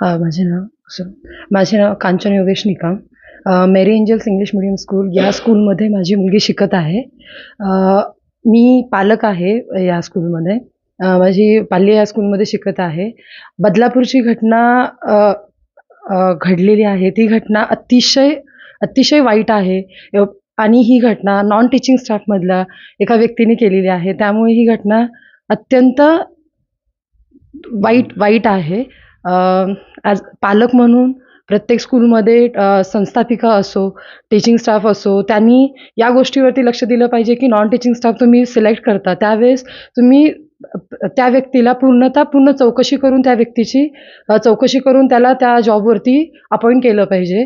हा माझे नाव माझे नाव कांचन योगेश निकम. अ, Mary Angels English medium school या स्कूलमध्ये माझी मुलगी शिकत आहे. अ, मी पालक आहे या स्कूलमध्ये अ, माझी पाल्य या स्कूलमध्ये शिकत आहे. बदलापूरची घटना अ, अ, घडलेली आहे. ती घटना अतिशय अतिशय वाईट आहे. आणि ही घटना नॉन टीचिंग स्टाफमधल्या एका व्यक्तीने केलेली आहे. त्यामुळे ही घटना अत्यंत वाईट वाईट आहे. ॲज पालक म्हणून प्रत्येक स्कूलमध्ये संस्थापिका असो टीचिंग स्टाफ असो त्यांनी या गोष्टीवरती लक्ष दिलं पाहिजे की नॉन टीचिंग स्टाफ तुम्ही सिलेक्ट करता. त्यावेळेस तुम्ही त्या व्यक्तीला पूर्णतः पूर्ण चौकशी करून त्या व्यक्तीची चौकशी करून त्याला त्या जॉबवरती अपॉइंट केलं पाहिजे.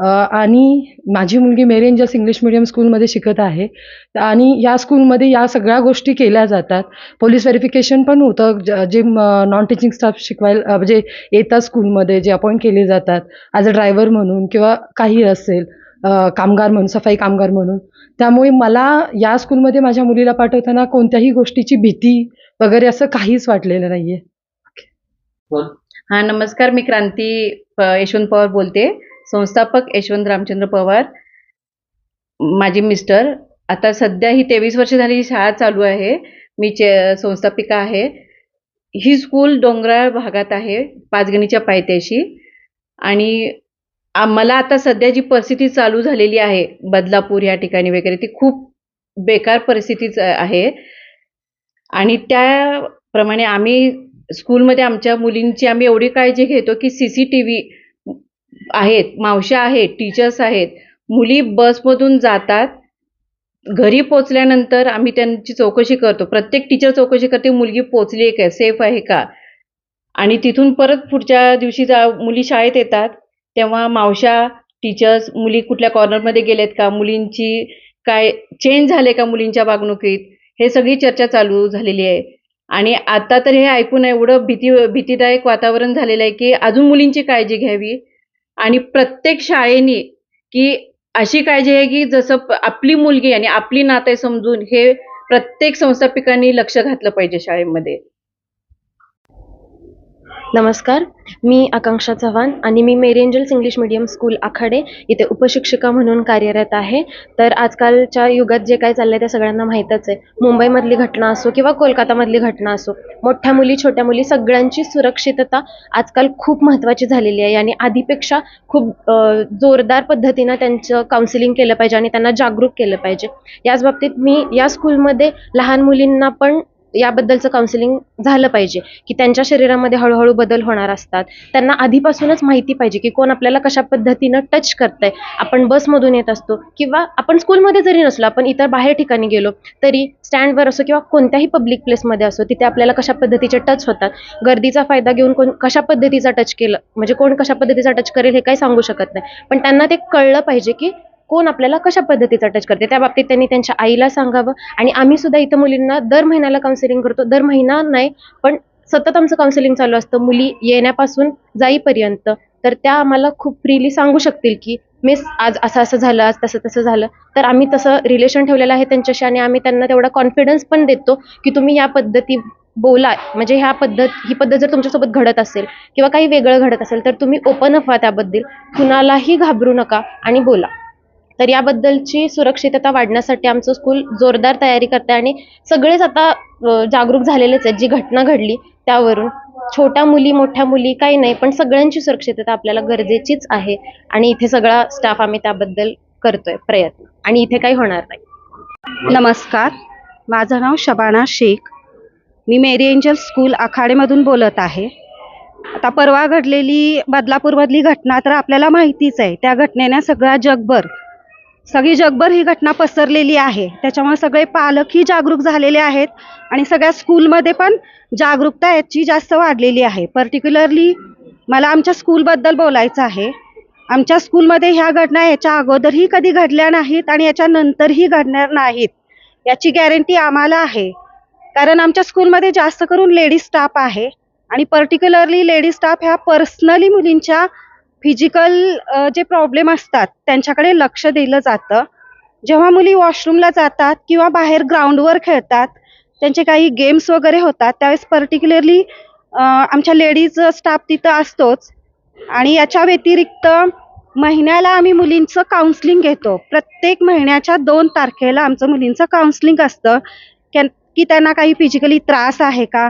आणि माझी मुलगी मेरेन एंजल्स इंग्लिश मिडियम स्कूलमध्ये शिकत आहे. आणि या स्कूलमध्ये या सगळ्या गोष्टी केल्या जातात. पोलीस व्हेरिफिकेशन पण होतं. ज- जे नॉन टीचिंग स्टाफ शिकवायला म्हणजे येतात स्कूलमध्ये जे अपॉइंट केले जातात. ॲज अ ड्रायव्हर म्हणून किंवा काही असेल कामगार म्हणून सफाई कामगार म्हणून. त्यामुळे मला या स्कूलमध्ये माझ्या मुलीला पाठवताना कोणत्याही गोष्टीची भीती वगैरे असं काहीच वाटलेलं नाही आहे हा नमस्कार मी क्रांती यशवंत पवार बोलते. संस्थापक यशवंत रामचंद्र पवार माझे मिस्टर. आता सध्या ही तेवीस वर्ष झाली शाळा चालू आहे. मी चे संस्थापिका आहे. ही स्कूल डोंगराळ भागात आहे पाचगणीच्या पायथ्याशी. आणि मला आता सध्या जी परिस्थिती चालू झालेली आहे बदलापूर या ठिकाणी वगैरे ती खूप बेकार परिस्थितीच आहे. आणि त्याप्रमाणे आम्ही स्कूलमध्ये आमच्या मुलींची आम्ही एवढी काळजी घेतो की सी सी टी व्ही आहेत मावश्या आहेत टीचर्स आहेत मुली बसमधून जातात. घरी पोचल्यानंतर आम्ही त्यांची चौकशी करतो. प्रत्येक टीचर चौकशी करते मुलगी पोचली आहे का? सेफ आहे का? आणि तिथून परत पुढच्या दिवशी जा मुली शाळेत येतात. तेव्हा मावशा टीचर्स मुली कुठल्या कॉर्नरमध्ये गेलेत का? मुलींची काय चेंज झाले का मुलींच्या वागणुकीत? हे सगळी चर्चा चालू झालेली आहे. आणि आता तर हे ऐकून एवढं भीती भीतीदायक वातावरण झालेलं आहे की अजून मुलींची काळजी घ्यावी. आणि प्रत्येक शाळेनी की अशी काळजी आहे की जसं आपली मुलगी आणि आपली नाते समजून हे प्रत्येक संस्थापिकांनी लक्ष घातलं पाहिजे शाळेमध्ये. नमस्कार मी आकांक्षा चव्हाण आणि मी Mary Angels English medium school Akhade इथे उपशिक्षिका म्हणून कार्यरत आहे. तर आजकालच्या युगात जे काय चाललंय ते सगळ्यांना माहीतच आहे. मुंबईमधली घटना असो किंवा कोलकातामधली घटना असो मोठ्या मुली छोट्या मुली सगळ्यांची सुरक्षितता आजकाल खूप महत्त्वाची झालेली आहे. आणि आधीपेक्षा खूप जोरदार पद्धतीनं त्यांचं काउन्सिलिंग केलं पाहिजे आणि त्यांना जागरूक केलं पाहिजे. याच बाबतीत मी या स्कूलमध्ये लहान मुलींना पण याबद्दलचं काउन्सिलिंग झालं पाहिजे. की त्यांच्या शरीरामध्ये हळूहळू बदल होणार असतात. त्यांना आधीपासूनच माहिती पाहिजे की कोण आपल्याला कशा पद्धतीनं टच करतंय. आपण बसमधून येत असतो किंवा आपण स्कूलमध्ये जरी नसलो आपण इतर बाहेर ठिकाणी गेलो तरी स्टँडवर असो किंवा कोणत्याही पब्लिक प्लेसमध्ये असो तिथे आपल्याला कशा पद्धतीचे टच होतात. गर्दीचा फायदा घेऊन कोण कशा पद्धतीचा टच केलं म्हणजे कोण कशा पद्धतीचा टच करेल हे काही सांगू शकत नाही. पण त्यांना ते कळलं पाहिजे की कोण आपल्याला कशा पद्धतीचा टच करते? त्या बाबतीत त्यांनी त्यांच्या आईला सांगावं. आणि आम्ही सुद्धा इथं मुलींना दर महिन्याला काउन्सिलिंग करतो. दर महिना नाही पण सतत आमचं काउन्सिलिंग चालू असतं. मुली येण्यापासून जाईपर्यंत. तर त्या आम्हाला खूप फ्रीली सांगू शकतील की मिस आज असं असं झालं आज तसं तसं झालं. तर आम्ही तसं रिलेशन ठेवलेलं आहे त्यांच्याशी आणि आम्ही त्यांना तेवढा कॉन्फिडन्स पण देतो की तुम्ही या पद्धती बोला. म्हणजे ह्या पद्धत ही पद्धत जर तुमच्यासोबत घडत असेल किंवा काही वेगळं घडत असेल तर तुम्ही ओपन अप व्हा त्याबद्दल. कुणालाही घाबरू नका आणि बोला. तर याबद्दलची सुरक्षितता वाढण्यासाठी आमचं स्कूल जोरदार तयारी करते आणि सगळेच आता जागरूक झालेलेच आहेत जी घटना घडली त्यावरून. छोट्या मुली मोठ्या मुली काही नाही पण सगळ्यांची सुरक्षितता आपल्याला गरजेचीच आहे आणि इथे सगळा स्टाफ आम्ही त्याबद्दल करतोय प्रयत्न. आणि इथे काही होणार नाही. नमस्कार. माझं नाव शबाना शेख. मी मेरी एंजल स्कूल आखाडेमधून बोलत आहे. आता परवा घडलेली बदलापूरमधली घटना तर आपल्याला माहितीच आहे. त्या घटनेने सगळ्या जगभर सगळी जगभर ही घटना पसरलेली आहे. त्याच्यामुळे सगळे पालकही जागरूक झालेले आहेत आणि सगळ्या स्कूलमध्ये पण जागरूकता याची जास्त वाढलेली आहे. पर्टिक्युलरली मला आमच्या स्कूलबद्दल बोलायचं आहे. आमच्या स्कूलमध्ये ह्या घटना याच्या अगोदरही कधी घडल्या नाहीत आणि याच्यानंतरही घडणार नाहीत. याची गॅरंटी आम्हाला आहे. कारण आमच्या स्कूलमध्ये जास्त करून लेडीज स्टाफ आहे. आणि पर्टिक्युलरली लेडीज स्टाफ ह्या पर्सनली मुलींच्या फिजिकल जे प्रॉब्लेम असतात त्यांच्याकडे लक्ष दिलं जातं. जेव्हा मुली वॉशरूमला जातात किंवा बाहेर ग्राउंडवर खेळतात त्यांचे काही गेम्स वगैरे होतात त्यावेळेस पर्टिक्युलरली आमच्या लेडीज स्टाफ तिथं असतोच. आणि याच्या व्यतिरिक्त महिन्याला आम्ही मुलींचं काउन्सलिंग घेतो. प्रत्येक महिन्याच्या दोन तारखेला आमचं मुलींचं काउन्सलिंग असतं. की की त्यांना काही फिजिकली त्रास आहे का?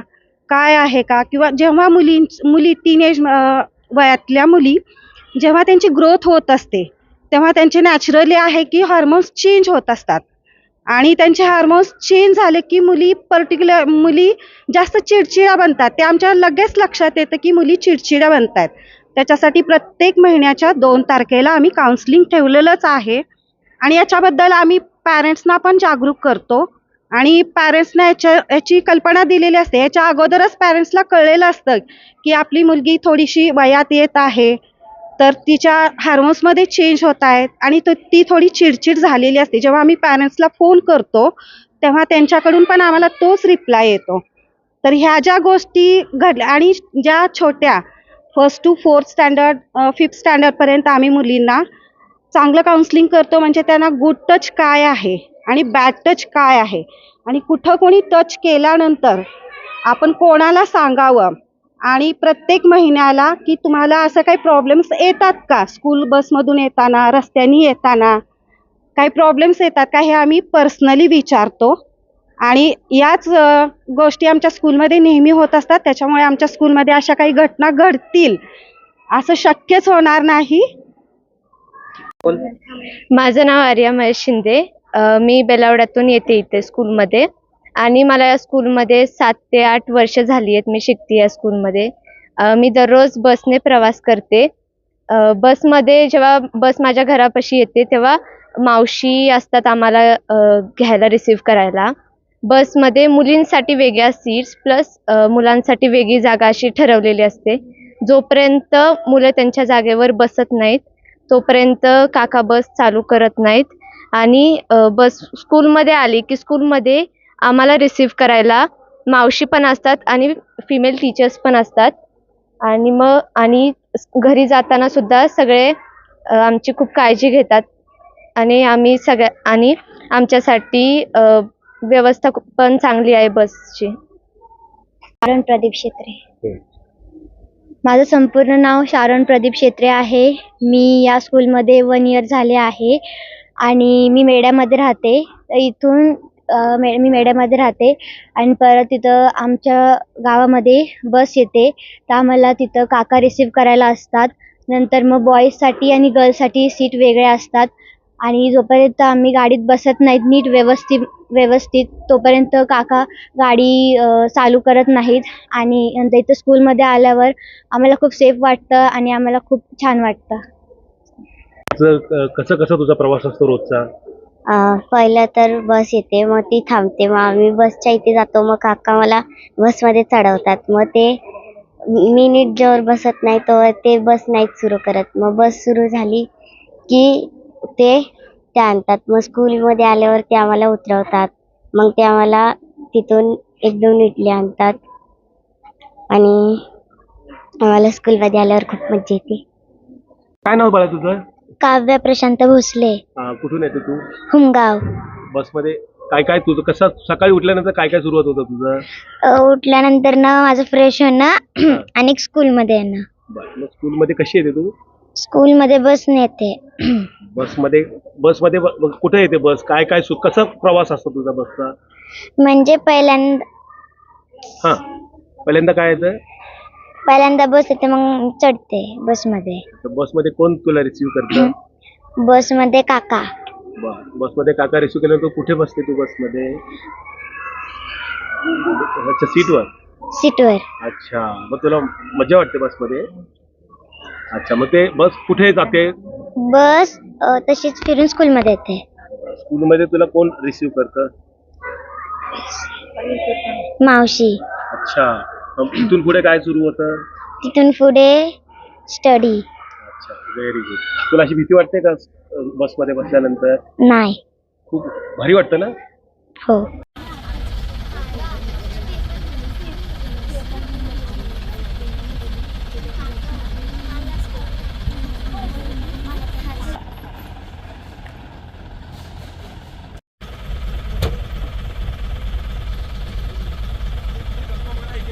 काय आहे का? किंवा जेव्हा मुलीं मुली टीनेज वयातल्या मुली जेव्हा त्यांची ग्रोथ होत असते तेव्हा त्यांचे नॅचरली आहे की हार्मोन्स चेंज होत असतात. आणि त्यांचे हार्मोन्स चेंज झाले की मुली पर्टिक्युलर मुली जास्त चिडचिडा बनतात. ते आमच्या लगेच लक्षात येतं की मुली चिडचिड्या बनतात त्याच्यासाठी प्रत्येक महिन्याच्या दोन तारखेला आम्ही काउन्सलिंग ठेवलेलंच आहे. आणि याच्याबद्दल आम्ही पॅरेंट्सना पण जागरूक करतो. आणि पॅरेंट्सना याच्या याची कल्पना दिलेली असते. याच्या अगोदरच पॅरेंट्सला कळलेलं असतं की आपली मुलगी थोडीशी वयात येत आहे तर तिच्या हार्मोन्समध्ये चेंज होत आहेत आणि ती थोडी चिडचिड झालेली असते. जेव्हा आम्ही पॅरेंट्सला फोन करतो तेव्हा त्यांच्याकडून पण आम्हाला तोच रिप्लाय येतो. तर ह्या ज्या गोष्टी घडल्या आणि ज्या छोट्या first to fourth standard fifth स्टँडर्डपर्यंत आम्ही मुलींना चांगलं काउन्सलिंग करतो म्हणजे त्यांना गुड टच काय आहे? आणि बॅड टच काय आहे? आणि कुठं कोणी टच केल्यानंतर आपण कोणाला सांगावं? आणि प्रत्येक महिन्याला की तुम्हाला असं काही प्रॉब्लेम्स येतात का? स्कूल बसमधून येताना रस्त्यानी येताना? काही प्रॉब्लेम्स येतात का? हे आम्ही पर्सनली विचारतो. आणि याच गोष्टी आमच्या स्कूलमध्ये नेहमी होत असतात. त्याच्यामुळे आमच्या स्कूलमध्ये अशा काही घटना घडतील असं शक्यच होणार नाही. माझं नाव आर्या महेश शिंदे. मी बेलावड्यातून येते इथे स्कूलमध्ये. आणि मला या स्कूलमध्ये सात ते आठ वर्ष झाली आहेत मी शिकते या स्कूलमध्ये. मी दररोज बसने प्रवास करते. बसमध्ये जेव्हा बस माझ्या घरापाशी येते तेव्हा मावशी असतात आम्हाला घ्यायला रिसीव्ह करायला. बसमध्ये मुलींसाठी वेगळ्या सीट्स प्लस मुलांसाठी वेगळी जागा अशी ठरवलेली असते. जोपर्यंत मुलं त्यांच्या जागेवर बसत नाहीत तोपर्यंत काका बस चालू करत नाहीत. आणि बस स्कूलमध्ये आली की स्कूलमध्ये आम्हाला रिसीव करायला मावशी पण असतात आणि फिमेल टीचर्स पण असतात. आणि मग आणि घरी जाताना सुद्धा सगळे आमची खूप काळजी घेतात. आणि आम्ही सगळ्या आणि आमच्यासाठी व्यवस्था पण चांगली आहे बसची. शारण प्रदीप शेत्रे. माझं संपूर्ण नाव शारण प्रदीप शेत्रे आहे. मी या स्कूलमध्ये वन इयर झाले आहे. आणि मी मेड्यामध्ये राहते. तर इथून मे मी मेड्यामध्ये राहते आणि परत तिथं आमच्या गावामध्ये बस येते. तर आम्हाला तिथं काका रिसीव करायला असतात. नंतर मग बॉईजसाठी आणि गर्ल्ससाठी सीट वेगळ्या असतात. आणि जोपर्यंत आम्ही गाडीत बसत नाहीत नीट व्यवस्थित व्यवस्थित तोपर्यंत काका गाडी चालू करत नाहीत. आणि नंतर इथं स्कूलमध्ये आल्यावर आम्हाला खूप सेफ वाटतं आणि आम्हाला खूप छान वाटतं. अ, कसं कसं तुझा प्रवास असतो रोजचा? पहिलं तर बस येते मग ती थांबते. मग आम्ही बसच्या इथे जातो. मग काका मला बसमध्ये चढवतात. मग ते मी नीट जोर बसत नाही तर ते बस नाहीत सुरू करत. मग बस सुरू झाली की ते ते आणतात. मग स्कूलमध्ये आल्यावर ते आम्हाला उतरवतात. मग ते आम्हाला तिथून एक दोन इडली आणतात. आणि आम्हाला स्कूलमध्ये आल्यावर खूप मजा येते. काय नाव बाळा तुझं? काव्य प्रशांत भोसले. अ, कुठून येते तू? हुमगाव. बसमध्ये काय काय तुझं कसं सकाळी उठल्यानंतर काय काय सुरुवात होतं तुझं? अ, उठल्यानंतर ना माझं फ्रेश होणं आणि स्कूलमध्ये येणं. बरं मग स्कूलमध्ये कशी येते तू? स्कूलमध्ये बसने येते. बसमध्ये बसमध्ये ब- ब- कुठे येते बस? काय काय सु कसा प्रवास असतो तुझा बसचा? म्हणजे पहिल्यांदा हां. पहिल्यांदा काय येतं? पहिल्यांदा बस येते मग चढते बसमध्ये. तर बसमध्ये कोण तुला रिसिव्ह करतं? बसमध्ये काका. बरं. बसमध्ये काका रिसिव्ह केल्यानंतर कुठे बसते तू बसमध्ये? अच्छा सीटवर? सीटवर. अच्छा. मग तुला मजा वाटते बसमध्ये? अच्छा मग ते बस कुठे जाते? बस अ, तशीच फिरून स्कूलमध्ये येते. स्कूलमध्ये तुला कोण रिसिव्ह करतं? मावशी. अच्छा. इथून पुढे काय सुरू होतं? तिथून पुढे स्टडी अच्छा व्हेरी गुड तुला अशी भीती वाटते का बसमध्ये बसल्यानंतर? नाही. खूप भारी वाटतं ना? हो.